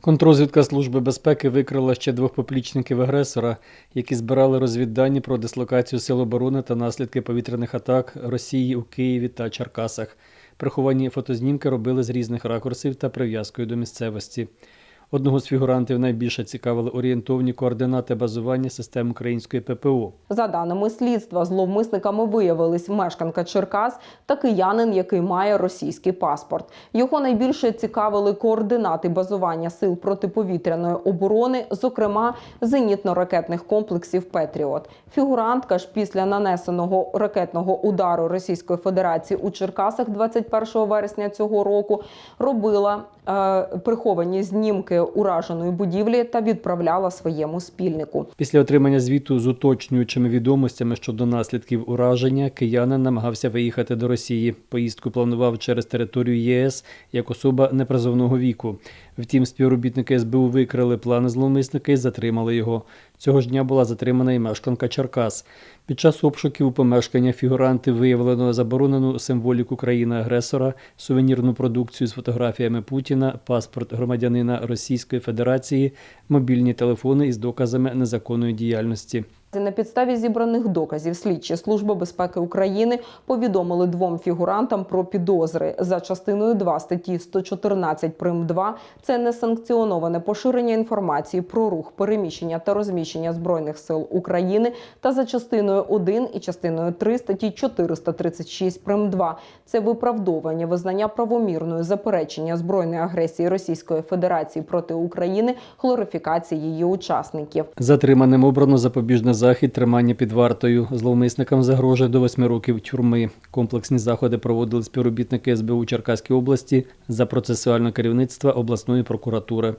Контрозвідка Служби безпеки викрила ще двох поплічників агресора, які збирали розвіддані про дислокацію сил оборони та наслідки повітряних атак Росії у Києві та Черкасах. Приховані фотознімки робили з різних ракурсів та прив'язкою до місцевості. Одного з фігурантів найбільше цікавили орієнтовні координати базування систем української ППО. За даними слідства, зловмисниками виявились мешканка Черкас та киянин, який має російський паспорт. Його найбільше цікавили координати базування сил протиповітряної оборони, зокрема зенітно-ракетних комплексів Петріот. Фігурантка ж після нанесеного ракетного удару Російської Федерації у Черкасах 21 вересня цього року робила приховані знімки ураженої будівлі та відправляла своєму спільнику. Після отримання звіту з уточнюючими відомостями щодо наслідків ураження, киянин намагався виїхати до Росії. Поїздку планував через територію ЄС як особа непризовного віку. Втім, співробітники СБУ викрили плани зловмисника і затримали його. Цього ж дня була затримана і мешканка Черкас. Під час обшуків у помешкання фігуранти виявлено заборонену символіку країни-агресора, сувенірну продукцію з фотографіями Путіна, паспорт громадянина Російської Федерації, мобільні телефони із доказами незаконної діяльності. На підставі зібраних доказів. Слідчі Служби безпеки України повідомили двом фігурантам про підозри. За частиною 2 статті 114 прим. 2 – це несанкціоноване поширення інформації про рух, переміщення та розміщення збройних сил України. Та за частиною 1 і частиною 3 статті 436 прим. 2 – це виправдовування визнання правомірною заперечення збройної агресії Російської Федерації проти України, хлорифікації її учасників. Затриманим обрано запобіжний захід тримання під вартою. Зловмисникам загрожує до восьми років тюрми. Комплексні заходи проводили співробітники СБУ Черкаської області за процесуальне керівництва обласної прокуратури.